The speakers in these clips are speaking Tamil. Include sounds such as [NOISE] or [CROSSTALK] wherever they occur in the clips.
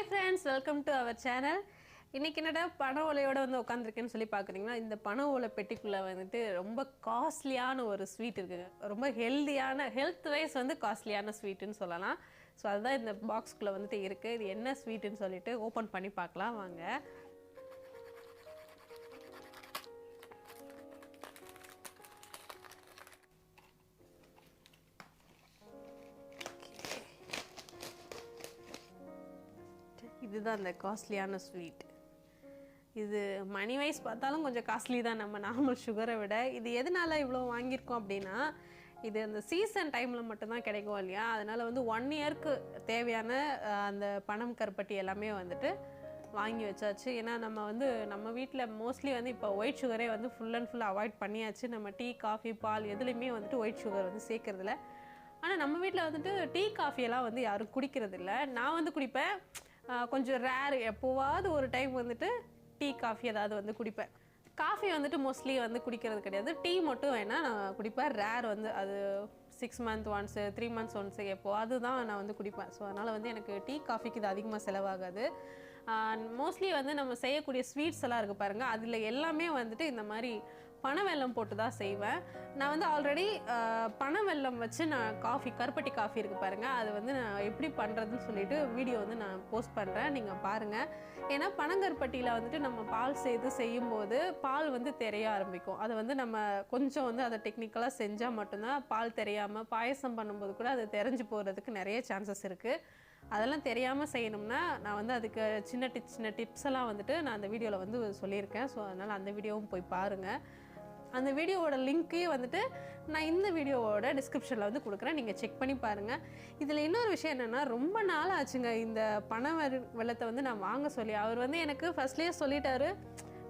Hi friends welcome to our channel இன்றைக்கி என்னடா பண ஓலையோடு வந்து உட்காந்துருக்கேன்னு சொல்லி பார்க்குறீங்கன்னா இந்த பண ஓலை பெட்டிக்குள்ளே வந்துட்டு ரொம்ப காஸ்ட்லியான ஒரு ஸ்வீட் இருக்குங்க. ரொம்ப ஹெல்த்தியான ஹெல்த் வைஸ் வந்து காஸ்ட்லியான ஸ்வீட்டுன்னு சொல்லலாம். ஸோ அதுதான் இந்த பாக்ஸ்குள்ளே வந்துட்டு இருக்குது இது என்ன ஸ்வீட்டுன்னு சொல்லிட்டு ஓப்பன் பண்ணி பார்க்கலாம். வாங்க. இதுதான் அந்த காஸ்ட்லியான ஸ்வீட் இது மணி வைஸ் பார்த்தாலும் கொஞ்சம் காஸ்ட்லி தான் நம்ம நார்மல் சுகரை விட. இது எதனால் இவ்வளோ வாங்கியிருக்கோம் அப்படின்னா இது அந்த சீசன் டைமில் மட்டும்தான் கிடைக்கும் இல்லையா? அதனால் வந்து ஒன் இயர்க்கு தேவையான அந்த பணம் கருப்பட்டி எல்லாமே வந்துட்டு வாங்கி வச்சாச்சு. ஏன்னா நம்ம வந்து நம்ம வீட்டில் மோஸ்ட்லி வந்து இப்போ ஒயிட் சுகரே வந்து ஃபுல் அண்ட் ஃபுல் அவாய்ட் பண்ணியாச்சு. நம்ம டீ காஃபி பால் எதுலேயுமே வந்துட்டு ஒயிட் சுகர் வந்து சேர்க்கறதில்ல. ஆனால் நம்ம வீட்டில் வந்துட்டு டீ காஃபியெல்லாம் வந்து யாரும் குடிக்கிறதில்ல. நான் வந்து குடிப்பேன். கொஞ்சம் ரேரு எப்போவாவது ஒரு டைம் வந்துட்டு டீ காஃபி ஏதாவது வந்து குடிப்பேன். காஃபி வந்துட்டு மோஸ்ட்லி வந்து குடிக்கிறது கிடையாது. டீ மட்டும் வேணால் நான் குடிப்பேன். ரேர் வந்து அது six month once three months once எப்போவாது தான் நான் வந்து குடிப்பேன். ஸோ அதனால் வந்து எனக்கு டீ காஃபிக்கு இது அதிகமாக செலவாகாது. மோஸ்ட்லி வந்து நம்ம செய்யக்கூடிய ஸ்வீட்ஸ் எல்லாம் இருக்குது பாருங்கள் அதில் எல்லாமே வந்துட்டு இந்த மாதிரி பனை வெல்லம் போட்டு தான் செய்வேன். நான் வந்து ஆல்ரெடி பனை வெல்லம் வச்சு நான் காஃபி கருப்பட்டி காஃபி இருக்குது பாருங்கள் அது வந்து நான் எப்படி பண்ணுறதுன்னு சொல்லிட்டு வீடியோ வந்து நான் போஸ்ட் பண்ணுறேன் நீங்கள் பாருங்கள் ஏன்னா பனங்கருப்பட்டியில் வந்துட்டு நம்ம பால் செய்து செய்யும்போது பால் வந்து தெரிய ஆரம்பிக்கும். அதை வந்து நம்ம கொஞ்சம் வந்து அதை டெக்னிக்கலாக செஞ்சால் மட்டும்தான் பால் தெரியாமல் பாயசம் பண்ணும்போது கூட அது தெரிஞ்சு போகிறதுக்கு நிறைய சான்சஸ் இருக்குது அதெல்லாம் தெரியாமல் செய்யணும்னா நான் வந்து அதுக்கு சின்ன டிப் சின்ன டிப்ஸ் எல்லாம் வந்துட்டு நான் அந்த வீடியோவில் வந்து சொல்லியிருக்கேன். ஸோ அதனால் அந்த வீடியோவும் போய் பாருங்கள் அந்த வீடியோவோட லிங்க்கே வந்துட்டு நான் இந்த வீடியோவோட டிஸ்கிரிப்ஷனில் வந்து கொடுக்குறேன். நீங்கள் செக் பண்ணி பாருங்கள் இதில் இன்னொரு விஷயம் என்னென்னா ரொம்ப நாள் ஆச்சுங்க. இந்த பண வெள்ளத்தை வந்து நான் வாங்க சொல்லி அவர் வந்து எனக்கு ஃபஸ்ட்லேயே சொல்லிட்டாரு.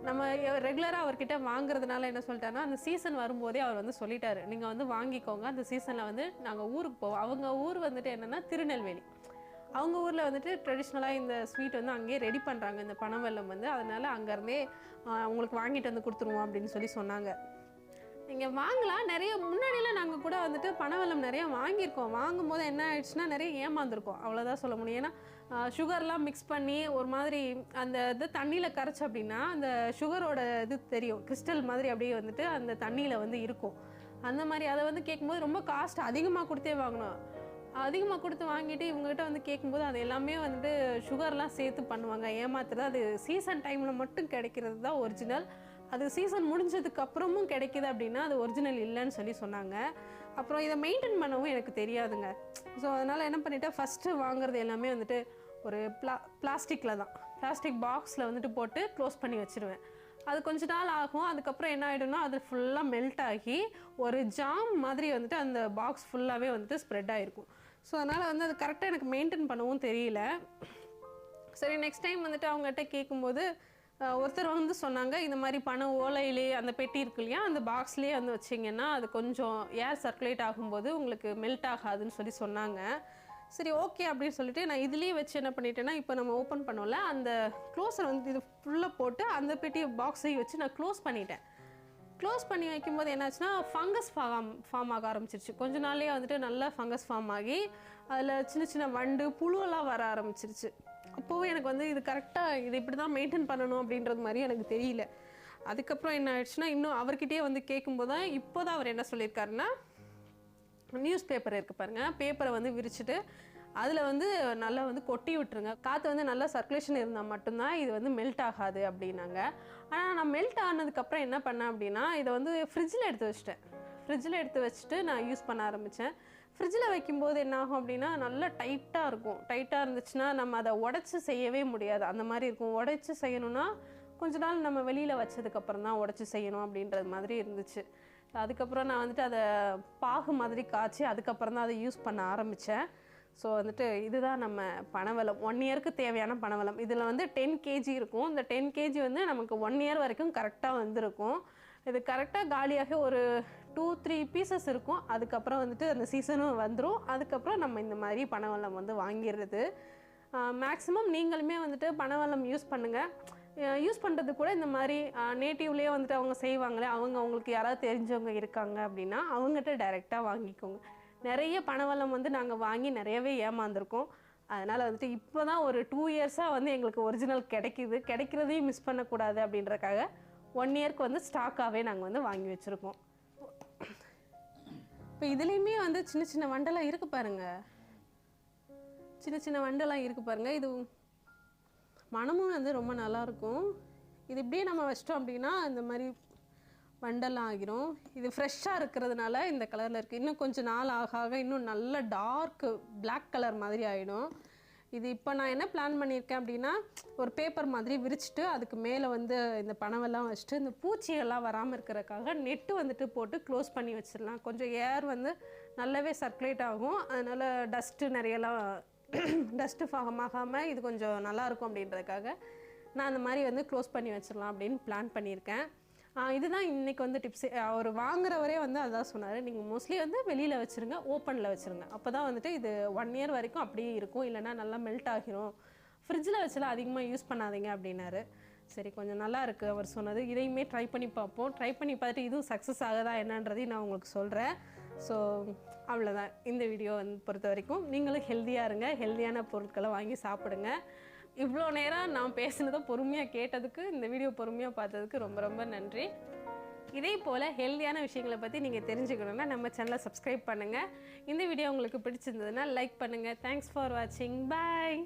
நம்ம ரெகுலராக அவர்கிட்ட வாங்குறதுனால என்ன சொல்லிட்டாருன்னா அந்த சீசன் வரும்போதே அவர் வந்து சொல்லிட்டாரு. நீங்கள் வந்து வாங்கிக்கோங்க. அந்த சீசனில் வந்து நாங்கள் ஊருக்கு போவோம். அவங்க ஊர் வந்துட்டு என்னென்னா திருநெல்வேலி. அவங்க ஊரில் வந்துட்டு ட்ரெடிஷ்னலாக இந்த ஸ்வீட் வந்து அங்கேயே ரெடி பண்ணுறாங்க இந்த பனவெல்லம் வந்து. அதனால் அங்கேருந்தே அவங்களுக்கு வாங்கிட்டு வந்து கொடுத்துருவோம் அப்படின்னு சொல்லி சொன்னாங்க. நீங்கள் வாங்கலாம். நிறைய முன்னாடியெல்லாம் நாங்கள் கூட வந்துட்டு பனவெல்லம் நிறைய வாங்கியிருக்கோம். வாங்கும்போது என்ன ஆயிடுச்சுன்னா நிறைய ஏமாந்துருக்கோம். அவ்வளோதான் சொல்ல முடியும். ஏன்னா சுகர்லாம் மிக்ஸ் பண்ணி ஒரு மாதிரி அந்த இது தண்ணியில் கரைச்சி அப்படின்னா அந்த சுகரோட இது தெரியும். கிறிஸ்டல் மாதிரி அப்படியே வந்துட்டு அந்த தண்ணியில் வந்து இருக்கும். அந்த மாதிரி அதை வந்து கேட்கும்போது ரொம்ப காஸ்ட் அதிகமாக கொடுத்தே வாங்கினோம் அதிகமாக கொடுத்து வாங்கிட்டு இவங்ககிட்ட வந்து கேட்கும்போது அது எல்லாமே வந்துட்டு சுகர்லாம் சேர்த்து பண்ணுவாங்க. ஏமாத்துறது அது சீசன் டைமில் மட்டும் கிடைக்கிறது தான் ஒரிஜினல் அது சீசன் முடிஞ்சதுக்கு அப்புறமும் கிடைக்கிது அப்படின்னா அது ஒரிஜினல் இல்லைன்னு சொல்லி சொன்னாங்க. அப்புறம் இதை மெயின்டைன் பண்ணவும் எனக்கு தெரியாதுங்க. ஸோ அதனால் என்ன பண்ணிட்டேன்? ஃபஸ்ட்டு வாங்குறது எல்லாமே வந்துட்டு ஒரு பிளா பிளாஸ்டிக்கில் தான். பிளாஸ்டிக் பாக்ஸில் வந்துட்டு போட்டு க்ளோஸ் பண்ணி வச்சுருவேன். அது கொஞ்ச நாள் ஆகும். அதுக்கப்புறம் என்ன ஆகிடும்னா அது ஃபுல்லாக மெல்ட் ஆகி ஒரு ஜாம் மாதிரி வந்துட்டு அந்த பாக்ஸ் ஃபுல்லாகவே வந்துட்டு ஸ்ப்ரெட் ஆகிருக்கும் ஸோ அதனால் வந்து அது கரெக்டாக எனக்கு மெயின்டைன் பண்ணவும் தெரியல. சரி நெக்ஸ்ட் டைம் வந்துட்டு அவங்ககிட்ட கேட்கும்போது ஒருத்தர் வந்து சொன்னாங்க இந்த மாதிரி பணம் ஓலையிலே அந்த பெட்டி இருக்கு இல்லையா அந்த பாக்ஸ்லேயே வந்து வச்சிங்கன்னா அது கொஞ்சம் ஏர் சர்க்குலேட் ஆகும்போது உங்களுக்கு மெல்ட் ஆகாதுன்னு சொல்லி சொன்னாங்க. சரி ஓகே அப்படின்னு சொல்லிட்டு நான் இதுலேயே வச்சு என்ன பண்ணிட்டேன்னா இப்போ நம்ம ஓப்பன் பண்ணோம்ல அந்த க்ளோஸர் வந்து இது ஃபுல்லாக போட்டு அந்த பெட்டி பாக்ஸையும் வச்சு நான் க்ளோஸ் பண்ணிட்டேன். க்ளோஸ் பண்ணி வைக்கும்போது என்னாச்சுன்னா ஃபங்கஸ் ஃபார்ம் ஃபார்ம் ஆக ஆரம்பிச்சிருச்சு. கொஞ்ச நாள்லேயே வந்துட்டு நல்லா ஃபங்கஸ் ஃபார்ம் ஆகி அதில் சின்ன சின்ன வண்டு புழுவெல்லாம் வர ஆரம்பிச்சிருச்சு. அப்போவே எனக்கு வந்து இது கரெக்டாக இது இப்படி தான் மெயின்டைன் பண்ணணும் அப்படின்றது மாதிரி எனக்கு தெரியல. அதுக்கப்புறம் என்ன ஆயிடுச்சுன்னா இன்னும் அவர்கிட்டயே வந்து கேட்கும்போது தான் இப்போ தான் அவர் என்ன சொல்லியிருக்காருன்னா நியூஸ் பேப்பர் இருக்குது பாருங்கள் பேப்பரை வந்து விரிச்சிட்டு அதில் வந்து நல்லா வந்து கொட்டி விட்டுருங்க. காற்று வந்து நல்லா சர்க்குலேஷன் இருந்தால் மட்டும்தான் இது வந்து மெல்ட் ஆகாது அப்படின்னாங்க. ஆனால் நான் மெல்ட் ஆனதுக்கப்புறம் என்ன பண்ணேன் அப்படின்னா இதை வந்து ஃப்ரிட்ஜில் எடுத்து வச்சிட்டேன். ஃப்ரிட்ஜில் எடுத்து வச்சுட்டு நான் யூஸ் பண்ண ஆரம்பித்தேன் ஃப்ரிட்ஜில் வைக்கும்போது என்ன ஆகும் அப்படின்னா நல்லா டைட்டாக இருக்கும். டைட்டாக இருந்துச்சுன்னா நம்ம அதை உடச்சி செய்யவே முடியாது. அந்த மாதிரி இருக்கும். உடச்சி செய்யணும்னா கொஞ்ச நாள் நம்ம வெளியில் வச்சதுக்கப்புறம் தான் உடச்சி செய்யணும் அப்படின்றது மாதிரி இருந்துச்சு. அதுக்கப்புறம் நான் வந்துட்டு அதை பாகு மாதிரி காய்ச்சி அதுக்கப்புறம் தான் அதை யூஸ் பண்ண ஆரம்பித்தேன் ஸோ வந்துட்டு இதுதான் நம்ம பனவலம் ஒன் இயருக்கு தேவையான பனவலம் இதில் வந்து டென் கேஜி இருக்கும். இந்த டென் கேஜி வந்து நமக்கு ஒன் இயர் வரைக்கும் கரெக்டாக வந்திருக்கும். இது கரெக்டாக காலியாக ஒரு டூ த்ரீ பீசஸ் இருக்கும். அதுக்கப்புறம் வந்துட்டு அந்த சீசனும் வந்துடும் அதுக்கப்புறம் நம்ம இந்த மாதிரி பனவலம் வந்து வாங்கிடுறது. மேக்ஸிமம் நீங்களுமே வந்துட்டு பனவலம் யூஸ் பண்ணுங்கள் யூஸ் பண்ணுறது கூட இந்த மாதிரி நேட்டிவ்லேயே வந்துட்டு அவங்க செய்வாங்களே அவங்க அவங்களுக்கு யாராவது தெரிஞ்சவங்க இருக்காங்க அப்படின்னா அவங்ககிட்ட டைரெக்டாக வாங்கிக்கோங்க. நிறைய பணவளம் வந்து நாங்கள் வாங்கி நிறையவே ஏமாந்துருக்கோம். அதனால் வந்துட்டு இப்போ தான் ஒரு டூ இயர்ஸாக வந்து எங்களுக்கு ஒரிஜினல் கிடைக்கிது. கிடைக்கிறதையும் மிஸ் பண்ணக்கூடாது அப்படின்றக்காக ஒன் இயர்க்கு வந்து ஸ்டாக்காகவே நாங்கள் வந்து வாங்கி வச்சுருக்கோம். இப்போ இதுலேயுமே வந்து சின்ன சின்ன வண்டெல்லாம் இருக்குது பாருங்க. சின்ன சின்ன வண்டெல்லாம் இருக்குது பாருங்கள் இது மனமும் வந்து ரொம்ப நல்லாயிருக்கும் இது இப்படியே நம்ம வச்சிட்டோம் அப்படின்னா இந்த மாதிரி வண்டெல்லாம் ஆகிரும். இது ஃப்ரெஷ்ஷாக இருக்கிறதுனால இந்த கலரில் இருக்குது இன்னும் கொஞ்சம் நாள் ஆக ஆக இன்னும் நல்ல டார்க் பிளாக் கலர் மாதிரி ஆகிடும் இது இப்போ நான் என்ன பிளான் பண்ணியிருக்கேன் அப்படின்னா ஒரு பேப்பர் மாதிரி விரிச்சிட்டு அதுக்கு மேலே வந்து இந்த பனவெல்லாம் வச்சுட்டு இந்த பூச்சிகள்லாம் வராமல் இருக்கிறதுக்காக நெட்டு வந்துட்டு போட்டு க்ளோஸ் பண்ணி வச்சிடலாம். கொஞ்சம் ஏர் வந்து நல்லாவே சர்க்குலேட் ஆகும். அதனால் டஸ்ட்டு நிறையலாம் [CLEARS THROAT] டஸ்ட்டு ஆகாமல் இது கொஞ்சம் நல்லாயிருக்கும் அப்படின்றதுக்காக நான் அந்த மாதிரி வந்து க்ளோஸ் பண்ணி வச்சிடலாம் அப்படின்னு பிளான் பண்ணியிருக்கேன். இதுதான் இன்னைக்கு வந்து டிப்ஸ் அவர் வாங்குறவரே வந்து அதான் சொன்னார். நீங்கள் மோஸ்ட்லி வந்து வெளியில் வச்சுருங்க ஓப்பனில் வச்சுருங்க. அப்போ தான் வந்துட்டு இது ஒன் இயர் வரைக்கும் அப்படியே இருக்கும். இல்லைன்னா நல்லா மெல்ட் ஆகிரும். ஃப்ரிட்ஜில் வச்செல்லாம் அதிகமாக யூஸ் பண்ணாதீங்க அப்படின்னாரு. சரி கொஞ்சம் நல்லா இருக்குது அவர் சொன்னது இதையுமே ட்ரை பண்ணி பார்ப்போம். ட்ரை பண்ணி பார்த்துட்டு இதுவும் சக்ஸஸ் ஆகுதா என்னன்றதையும் நான் உங்களுக்கு சொல்கிறேன் ஸோ அவ்வளோதான் இந்த வீடியோ வந்து பொறுத்த வரைக்கும் நீங்களும் ஹெல்த்தியாக இருங்க. ஹெல்த்தியான பொருட்களை வாங்கி சாப்பிடுங்க. இவ்வளோ நேரம் நான் பேசுனதை பொறுமையாக கேட்டதுக்கு இந்த வீடியோ பொறுமையாக பார்த்ததுக்கு ரொம்ப ரொம்ப நன்றி. இதே போல் ஹெல்த்தியான விஷயங்களை பற்றி நீங்கள் தெரிஞ்சுக்கணுன்னா நம்ம சேனலை சப்ஸ்கிரைப் பண்ணுங்கள் இந்த வீடியோ உங்களுக்கு பிடிச்சிருந்ததுன்னா லைக் பண்ணுங்கள் தேங்க்ஸ் ஃபார் வாட்சிங் பாய்